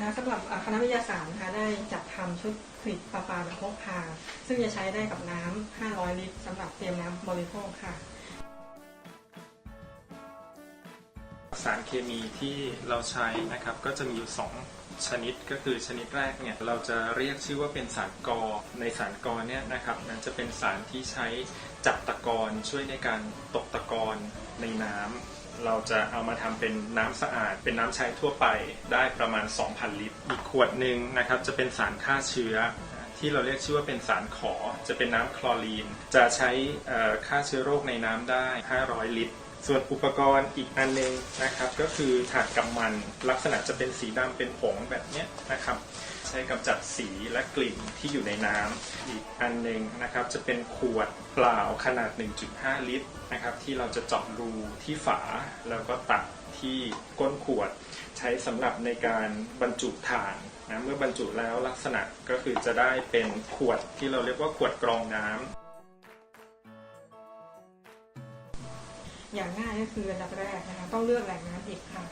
นะคะสำหรับคณะวิทยาศาสตร์นะคะได้จัดทำชุดผลิตปลาปลาแบบพกพา ซึ่งจะใช้ได้กับน้ำ500 ลิตรสำหรับเตรียมน้ำบริโภคค่ะ สารเคมีที่เราใช้นะครับก็จะมีอยู่สองชนิดก็คือชนิดแรกเนี่ยเราจะเรียกชื่อว่าเป็นสารกอในสารกอเนี่ยนะครับมันจะเป็นสารที่ใช้จับตะกอนช่วยในการตกตะกอนในน้ำ เราจะเอามาทำเป็นน้ำสะอาด เป็นน้ำใช้ทั่วไปได้ประมาณ 2,000 ลิตร อีกขวดหนึ่งนะครับจะเป็นสารฆ่าเชื้อ ที่เราเรียกชื่อว่าเป็นสารขอ จะเป็นน้ำคลอรีน จะใช้ฆ่าเชื้อโรคในน้ำได้ 500 ลิตรส่วนอุปกรณ์อีกอันหนึงนะครับก็คือถาดกำมันลักษณะจะเป็นสีดำเป็นผงแบบนี้นะครับ ใช้กำจัดสีและกลิ่นที่อยู่ในน้ำอีกอันหนึ่งนะครับจะเป็นขวดเปล่าขนาด 1.5 ลิตรนะครับที่เราจะเจาะรูที่ฝาแล้วก็ตัดที่ก้นขวด ใช้สำหรับในการบรรจุถ่านนะเมื่อบรรจุแล้วลักษณะก็คือจะได้เป็นขวดที่เราเรียกว่าขวดกรองน้ำอย่างง่ายก็คืออันดับแรกนะคะต้องเลือกแหล่งน้ำดิบค่ะ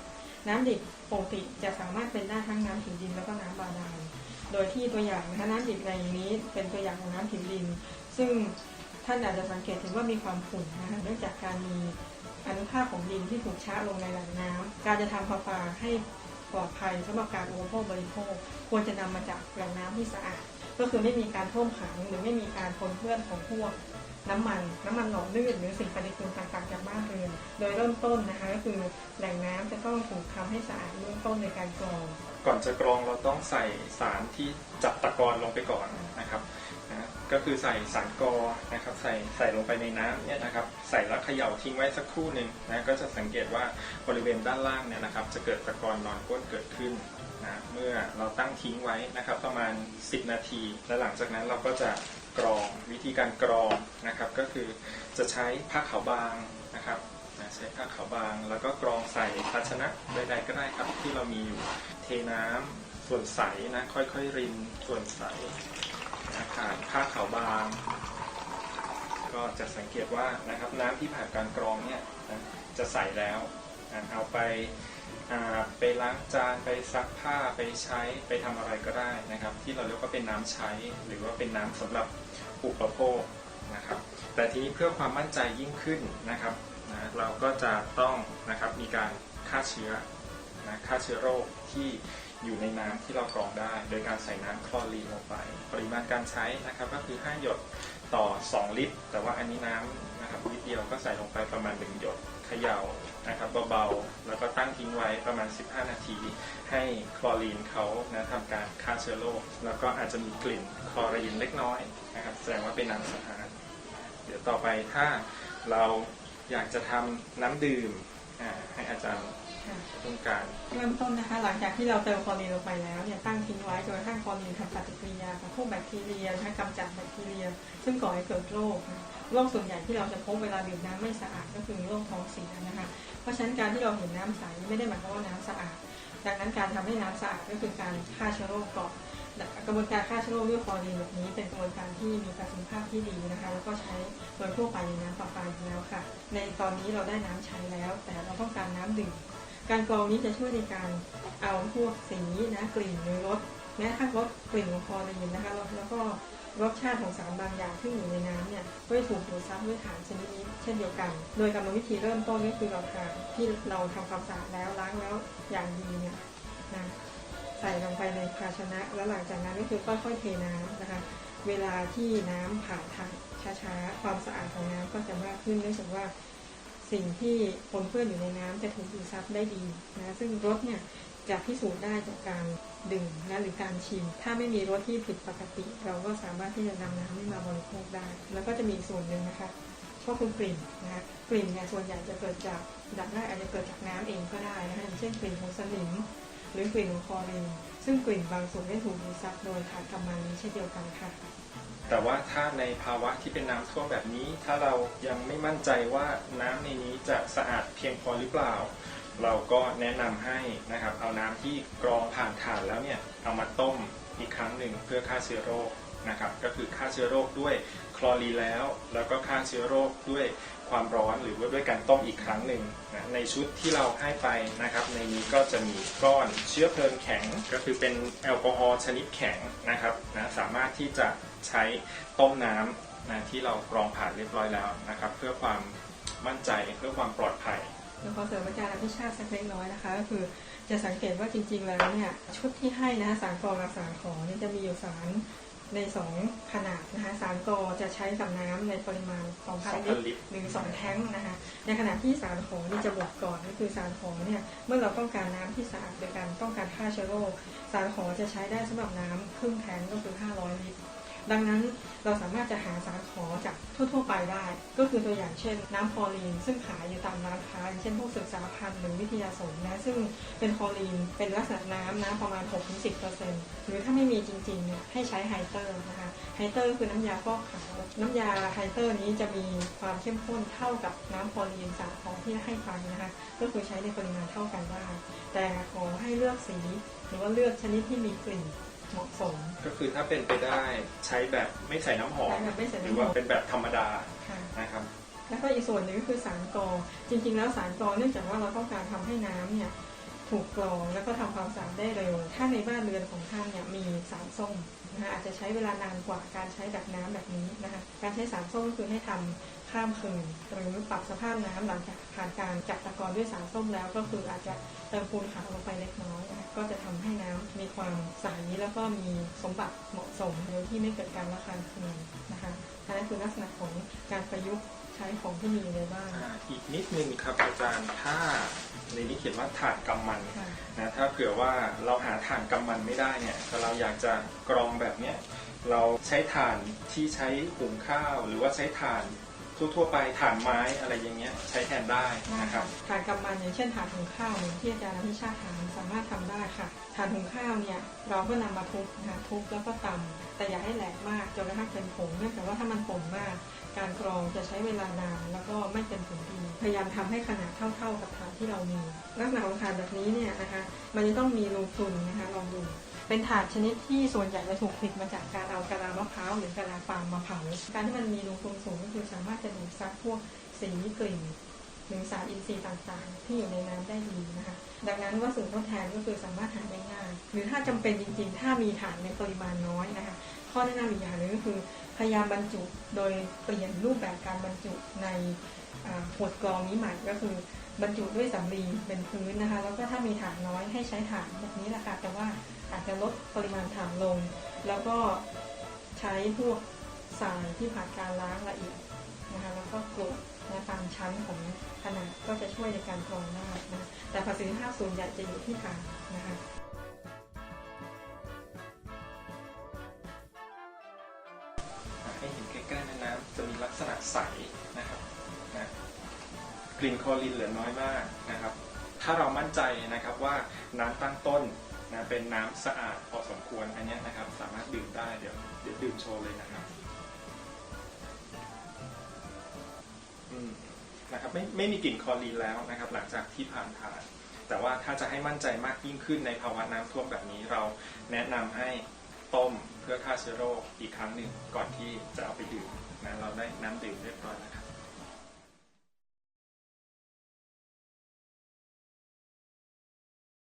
น้ำดิบปกติจะสามารถเป็นได้ทั้งน้ำผิวดินแล้วก็น้ำบาดาล โดยที่ตัวอย่างนะคะน้ำดิบในนี้เป็นตัวอย่างของน้ำผิวดิน ซึ่งท่านอาจจะสังเกตเห็นว่ามีความขุ่นนะคะเนื่องจากการมีอนุภาคของดินที่ถูกชะลงในแหล่งน้ำการจะทำปลาปลาให้ปลอดภัยสำหรับการอุปโภคบริโภค ควรจะนำมาจากแหล่งน้ำที่สะอาด ก็คือไม่มีการท่วมขังหรือไม่มีการปนเปื้อนของพวก น้ำมัน น้ำมันหล่อลื่นหรือสิ่งปฏิกูลต่างๆจากบ้านเรือนโดยเริ่มต้นนะคะก็คือแหล่งน้ำจะต้องถูกทำให้สะอาดเริ่มต้นในการกรอง ก่อนจะกรองเราต้องใส่สารที่จับตะกอนลงไปก่อนนะครับนะก็คือใส่สารกอนะครับใส่ใส่ลงไปในน้ำเนี่ยนะครับใส่แล้วเขย่าทิ้งไว้สักครู่หนึ่งนะก็จะสังเกตว่าบริเวณด้านล่างเนี่ยนะครับจะเกิดตะกอนนอนก้นเกิดขึ้นนะเมื่อเราตั้งทิ้งไว้นะครับประมาณ 10 นาที และหลังจากนั้นเราก็จะ กรองวิธีการกรองนะครับก็คือจะใช้ผ้าขาวบางนะครับใช้ผ้าขาวบาง แล้วก็กรองใส่ภาชนะใดๆก็ได้ครับที่เรามีอยู่เทน้ำส่วนใสนะค่อยๆรินส่วนใสนะผ่านผ้าขาวบาง ก็จะสังเกตว่านะครับน้ำที่ผ่านการกรองเนี่ยนะจะใสแล้วนะเอาไปไปล้างจานไปซักผ้าไปใช้ไปทำอะไรก็ได้นะครับ ที่เราเรียกว่าเป็นน้ำใช้ หรือว่าเป็นน้ำสำหรับ อุปโภคนะครับแต่ทีนี้เพื่อความมั่นใจยิ่งขึ้นนะครับนะเราก็จะต้องนะครับมีการฆ่าเชื้อนะฆ่าเชื้อโรคที่อยู่ในน้ำที่เรากรองได้ โดยการใส่น้ำคลอรีนลงไป ปริมาณการใช้นะครับก็คือ 5 หยด ต่อ 2 ลิตร แต่ว่าอันนี้น้ำนะครับนิดเดียวก็ใส่ลงไปประมาณ 1 หยดเขย่านะครับเบาๆ แล้วก็ตั้งทิ้งไว้ประมาณ 15 นาที ให้คลอรีนเขานะทำการฆ่าเชื้อโรคแล้วก็อาจจะมีกลิ่นคลอรีนเล็กน้อยนะครับแสดงว่าเป็นน้ำสะอาดเดี๋ยวต่อไปถ้าเราอยากจะทำน้ำดื่มให้อาจารย์ ค่ะต้องการเริ่มต้นนะคะ หลังจากที่เราเติมคลอรีนลงไปแล้วเนี่ยตั้งทิ้งไว้จนกระทั่งคลอรีนทำปฏิกิริยากับพวกแบคทีเรียนะคะกำจัดแบคทีเรีย ซึ่งก่อให้เกิดโรคนะโรคส่วนใหญ่ที่เราจะพบเวลาดื่มน้ำไม่สะอาดก็คือโรคท้องเสียนะคะ เพราะฉะนั้นการที่เราเห็นน้ำใสไม่ได้หมายความว่าน้ำสะอาด ดังนั้นการทำให้น้ำสะอาดก็คือการฆ่าเชื้อโรคก่อนกระบวนการฆ่าเชื้อโรคด้วยคลอรีนแบบนี้ เป็นกระบวนการที่มีประสิทธิภาพที่ดีนะคะ แล้วก็ใช้โดยทั่วไปในน้ำประปาอยู่แล้วค่ะ ในตอนนี้เราได้น้ำใช้แล้ว แต่เราต้องการน้ำดื่ม การกรองนี้จะช่วยในการเอาพวกสีนะกลิ่นหรือรสแม้กระทั่งรสกลิ่นของคลอรีนนะคะแล้วแล้วก็รสชาติของสารบางอย่างที่อยู่ในน้ำเนี่ยก็จะถูกดูดซับด้วยฐานชนิดนี้เช่นเดียวกัน โดยกรรมวิธีเริ่มต้นก็คือเราทานที่เราทำความสะอาดแล้วล้างแล้วอย่างดีเนี่ยนะใส่ลงไปในภาชนะ แล้วหลังจากนั้นก็คือค่อยๆเทน้ำนะคะ เวลาที่น้ำผ่านทางช้าๆ ความสะอาดของน้ำก็จะมากขึ้นเนื่องจากว่า สิ่งที่ปนเปื้อนอยู่ในน้ำจะถูกดูดซับได้ดีนะซึ่งรสเนี่ยจะพิสูจน์ได้จากการดื่มนะหรือการชิม ถ้าไม่มีรสที่ผิดปกติ เราก็สามารถที่จะนำน้ำนี้มาบริโภคได้ แล้วก็จะมีส่วนหนึ่งนะคะก็คือกลิ่นนะคะกลิ่นเนี่ยส่วนใหญ่จะเกิดจากดับแรกอาจจะเกิดจากน้ำเองก็ได้นะคะอย่างเช่นกลิ่นของสนิมหรือกลิ่นของคอรีนซึ่งกลิ่นบางส่วนได้ถูกดูดซับโดยขาดกำมันนี้เช่นเดียวกันค่ะ แต่ว่าถ้าในภาวะที่เป็นน้ำท่วมแบบนี้ ถ้าเรายังไม่มั่นใจว่าน้ำในนี้จะสะอาดเพียงพอหรือเปล่า เราก็แนะนำให้นะครับ เอาน้ำที่กรองผ่านถ่านแล้วเนี่ยเอามาต้มอีกครั้งหนึ่งเพื่อฆ่าเชื้อโรค นะครับก็คือฆ่าเชื้อโรคด้วยคลอรีนแล้ว แล้วก็ฆ่าเชื้อโรคด้วยความร้อนหรือว่าด้วยการต้มอีกครั้งหนึ่งนะในชุดที่เราให้ไปนะครับ ในนี้ก็จะมีก้อนเชื้อเพลิงแข็ง ก็คือเป็นแอลกอฮอล์ชนิดแข็งนะครับนะสามารถที่จะใช้ต้มน้ำนะที่เรากรองผ่านเรียบร้อยแล้วนะครับ เพื่อความมั่นใจเพื่อความปลอดภัยแล้วขอเสริมอาจารย์อภิชาติสักเล็กน้อยนะคะก็คือจะสังเกตว่าจริงๆแล้วเนี่ยชุดที่ให้นะคะสารกอกับสารขอเนี่ยจะมีอยู่สาร ในสองขนาดนะคะสารกอจะใช้กับน้ำในปริมาณ2,000ลิต2,000ลิรตรหรือ2แท้งนะคะในขณะที่สารขอนี่จะบวกก่อนก็คือสารขอเนี่ยเมื่อเราต้องการน้ำที่สะอาดโดยการต้องการฆ่าเชื้อโรคสารขอจะใช้ได้สำหรับน้ำครึ่งแท้งก็คือ 500 ลิตร ดังนั้นเราสามารถจะหาสารขอจากทั่ว ๆ ไปได้ ก็คือตัวอย่างเช่น น้ำคลอรีน ซึ่งขายอยู่ตามร้านค้าเช่นพวกศึกษาพันธ์หรือวิทยาสมนะซึ่งเป็นคลอรีนเป็นลักษณะน้ำน้ำประมาณ 6-10%หรือถ้าไม่มีจริงๆเนี่ยให้ใช้ไฮเตอร์นะคะไฮเตอร์คือน้ำยาฟอกขาวน้ำยาไฮเตอร์นี้จะมีความเข้มข้นเท่ากับน้ำคลอรีนสารของที่ให้ไปนะคะก็คือใช้ในปริมาณเท่ากันได้แต่ขอให้เลือกสี หรือว่าเลือกชนิดที่มีกลิ่น เหมาะสม ก็คือถ้าเป็นไปได้ใช้แบบไม่ใส่น้ำหอม ใช้แบบไม่ใส่หน้ำหอมรือว่าเป็นแบบธรรมดาค่ะนะครับ แล้วก็อีกส่วนหนึ่งก็คือสารกรอง จริง ๆ แล้วสารกรองเนื่องจากว่าเราต้องการทำให้น้ำเนี่ยถูกกรองแล้วก็ทำความสะอาดได้เร็ว ถ้าในบ้านเรือนของท่านเนี่ยมีสารส้มนะคะอาจจะใช้เวลานานกว่าการใช้แบบน้ำแบบนี้นะคะการใช้สารส้มก็คือให้ทำ ข้ามคืนหรือปรับสภาพน้ำหลังจากผ่านการจับตะกอนด้วยสารส้มแล้ว ก็คืออาจจะเติมปูนขาวลงไปเล็กน้อยนะคะก็จะทำให้น้ำมีความใสแล้วก็มีสมบัติเหมาะสมโดยที่ไม่เกิดการระคายเคืองนะคะอันนั้นคือลักษณะของการประยุกต์ใช้ของที่มีอยู่ในบ้านอ่าอีกนิดนึงครับอาจารย์ถ้าในนี้เขียนว่าถ่านกำมันค่ะนะถ้าเผื่อว่าเราหาถ่านกำมันไม่ได้เนี่ยแต่เราอยากจะกรองแบบเนี้ยเราใช้ถ่านที่ใช้หุงข้าว หรือว่าใช้ถ่าน ทั่วๆไปถ่านไม้อะไรอย่างเงี้ยใช้แทนได้นะครับ ถ่านกำมันอย่างเช่นถ่านหุงข้าวเหมือนที่อาจารย์อภิชาติถามสามารถทำได้านหุงข้าวเนี่ยเราก็นำมาทุบนะคะทุบแล้วก็ตำแต่อย่าให้แหลกมากจนกระทั่งเป็นผงเนื่องจากว่าถ้ามันผงมาก การกรองจะใช้เวลานานแล้วก็ไม่เป็นผลดีพยายามทำให้ขนาดเท่า ๆกับฐานที่เรามีลักษณะของฐานแบบนี้เนี่ยนะคะมันจะต้องมีรูพรุนนะคะลองดูเป็นถาดชนิดที่ส่วนใหญ่จะถูกผลิตมาจากการเอากะลามะพร้าวหรือกะลาปาล์มมาเผา การที่มันมีรูพรุนสูงก็คือสามารถจะดูดซับพวกสีกลิ่น หรือสารอินทรีย์ต่างๆ ที่อยู่ในน้ำได้ดีนะคะ ดังนั้นวัสดุทดแทนก็คือสามารถหาได้ง่าย หรือถ้าจำเป็นจริงๆ ถ้ามีฐานในปริมาณน้อยนะคะ ข้อแนะนำอีกอย่างหนึงก็คือพยายามบรรจุโดยเปลี่ยนรูปแบบการบรรจุในขวดกรองนี้ใหม่ก็คือบรรจุด้วยสำลีเป็นพื้นนะคะ แล้วก็ถ้ามีฐานน้อยให้ใช้ฐานแบบนี้แหละค่ะแต่ว่าอาจจะลดปริมาณฐานลง แล้วก็ใช้พวกทรายที่ผ่านการล้างละเอียดนะคะแล้วก็กรวดามชั้นของขนาดก็จะช่วยในการกรองได้นะแต่ประสิทธิภาพส่วนใหญ่จะอยู่ที่ฐานนะคะให้เห็นใกล้ๆในน้ำจะมีลักษณะใสนะครับนะกลิ่นคลอรีนเหลือน้อยมากนะครับ ถ้าเรามั่นใจนะครับว่าน้ำตั้งต้นนะเป็นน้ำสะอาดพอสมควรอันนี้นะครับ สามารถดื่มได้เดี๋ยวเดี๋ยวดื่มโชว์เลยนะครับ อืม นะครับไม่ไม่มีกลิ่นคลอรีนแล้วนะครับหลังจากที่ผ่านทานแต่ว่าถ้าจะให้มั่นใจมากยิ่งขึ้นในภาวะน้ำท่วมแบบนี้เราแนะนำให้ต้มเพื่อฆ่าเชื้อโรคอีกครั้งหนึ่งก่อนที่จะเอาไปดื่มนะเราได้น้ำดื่มเรียบร้อยแล้วครับ